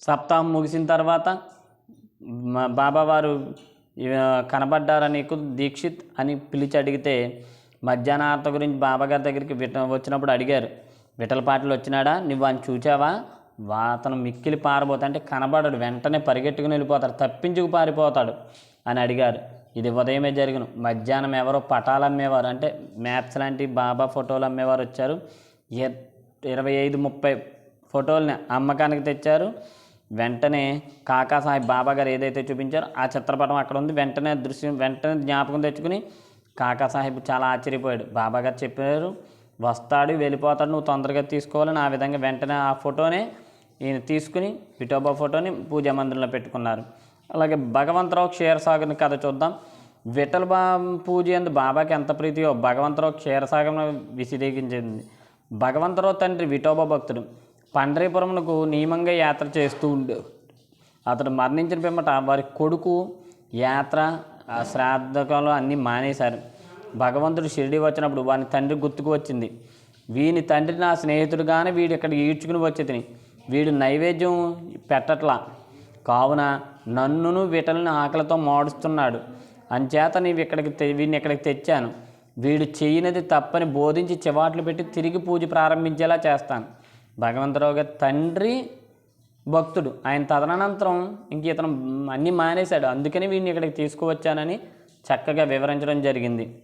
సప్తాహం ముగిసిన తర్వాత బాబా బాబావారు కనబడ్డారని కనబడ్డారా నీకు దీక్షిత్ అని పిలిచి అడిగితే మధ్యాహ్న ఆర్త గురించి బాబాగారి దగ్గరికి విట వచ్చినప్పుడు అడిగారు విఠలపాటిలు వచ్చినాడా? నువ్వు అని చూచావా? వా అతను మిక్కిలి పారిపోతా అంటే కనబడడు వెంటనే పరిగెట్టుకుని వెళ్ళిపోతాడు తప్పించుకు పారిపోతాడు అని అడిగారు. ఇది ఉదయమే జరిగిన. మధ్యాహ్నం ఎవరో పటాలు అమ్మేవారు. అంటే మ్యాప్స్ లాంటి బాబా ఫోటోలు అమ్మేవారు వచ్చారు. ఇరవై ఐదు ముప్పై ఫోటోలని అమ్మకానికి తెచ్చారు. వెంటనే కాకా సాహెబ్ బాబా గారు ఏదైతే చూపించారో ఆ చిత్రపటం అక్కడ ఉంది. వెంటనే దృశ్యం వెంటనే జ్ఞాపకం తెచ్చుకుని కాకా సాహెబ్ చాలా ఆశ్చర్యపోయాడు. బాబా గారు చెప్పారు వస్తాడు వెళ్ళిపోతాడు నువ్వు తొందరగా తీసుకోవాలని. ఆ విధంగా వెంటనే ఆ ఫోటోనే ఈయన తీసుకుని విఠోబా ఫోటోని పూజా మందిరంలో పెట్టుకున్నారు. అలాగే భగవంతరావు క్షీరసాగర్ని కథ చూద్దాం. విఠల బా పూజ ఎందు బాబాకి ఎంత ప్రీతియో భగవంతరావు క్షీరసాగరం విసిరేగించింది భగవంతరావు తండ్రి విఠోబా భక్తుడు. పండరీపురమునకు నియమంగా యాత్ర చేస్తూ ఉండే. అతడు మరణించిన పిమ్మట వారి కొడుకు యాత్ర ఆ శ్రాద్ధకాలు అన్నీ మానేశారు. భగవంతుడు షిరిడి వచ్చినప్పుడు వాని తండ్రి గుర్తుకు వచ్చింది. వీని తండ్రి నా స్నేహితుడుగానే వీడు ఇక్కడ ఈడ్చుకుని వచ్చేతిని. వీడు నైవేద్యం పెట్టట్లా. కావున నన్నును విటలను ఆకలితో మోడుస్తున్నాడు. అంచేత నీవు ఇక్కడికి వీడిని ఇక్కడికి తెచ్చాను. వీడు చేయనిది తప్పని బోధించి చివాట్లు పెట్టి తిరిగి పూజ ప్రారంభించేలా చేస్తాను. భగవంతరావు గారి తండ్రి భక్తుడు. ఆయన తదనంతరం ఇంక ఇతను అన్నీ మానేశాడు. అందుకని వీడిని ఇక్కడికి తీసుకువచ్చానని చక్కగా వివరించడం జరిగింది.